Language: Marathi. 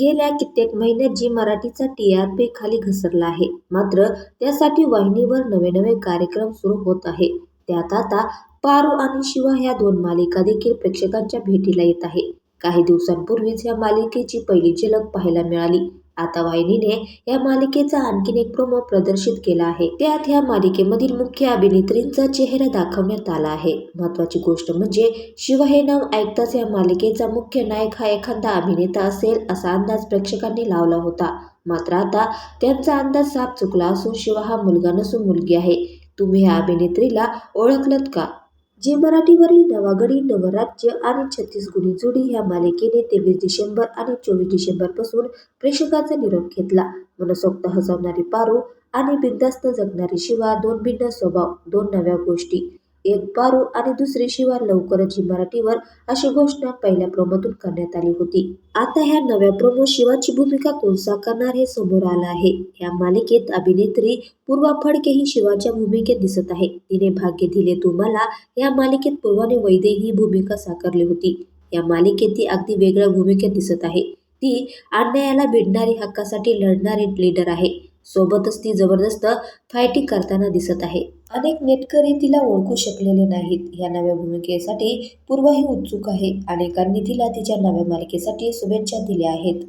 गेल्या कित्येक महिन्यात जी मराठीचा टी आर पी खाली घसरला आहे मात्र त्यासाठी वाहिनीवर नवे नवे कार्यक्रम सुरू होत आहे. त्यात आता पारू आणि शिवा ह्या दोन मालिका देखील प्रेक्षकांच्या भेटीला येत आहे. काही दिवसांपूर्वीच या मालिकेची पहिली झलक पाहायला मिळाली. आता वाहिनीने या मालिकेचा आणखीन एक प्रोमो प्रदर्शित केला आहे. त्यात ह्या मालिकेमधील मुख्य अभिनेत्रींचा चेहरा दाखवण्यात आला आहे. महत्वाची गोष्ट म्हणजे शिव हे नाव ऐकताच या मालिकेचा मुख्य नायक हा एखादा अभिनेता असेल असा अंदाज प्रेक्षकांनी लावला होता. मात्र आता त्यांचा अंदाज साफ चुकला असून शिव हा मुलगा नसून मुलगी आहे. तुम्ही या अभिनेत्रीला ओळखलत का? जी मराठीवरील नवागडी नवराज्य आणि छत्तीसगुडी जुडी ह्या मालिकेने तेवीस डिसेंबर आणि चोवीस डिसेंबरपासून प्रेक्षकांचा निरोप घेतला. मनसोक्त हसवणारी पारू आणि बिंदास्त जगणारी शिवा दोन भिन्न स्वभाव दोन नव्या गोष्टी. एक पारू आणि दुसरी शिवार लवकरच ही मराठीवर अशी घोषणा पहिल्या प्रोमोतून करण्यात आली होती. आता ह्या नव्या प्रोमो शिवाची भूमिका कोण साकारणार हे समोर आलं आहे. या मालिकेत अभिनेत्री पूर्वा फडके ही शिवाच्या भूमिकेत दिसत आहे. तिने भाग्य दिले तुम्हाला या मालिकेत पूर्वाने वैदे ही भूमिका साकारली होती. या मालिकेत ती अगदी वेगळ्या भूमिकेत दिसत आहे. ती अन्यायाला भिडणारी हक्कासाठी लढणारी लीडर आहे. सोबतच ती जबरदस्त फायटिंग करताना दिसत आहे. अनेक नेटकरी तिला ओळखू शकलेले नाहीत. या नव्या भूमिकेसाठी पूर्वही उत्सुक आहे. अनेकांनी तिला तिच्या नव्या मालिकेसाठी शुभेच्छा दिल्या आहेत.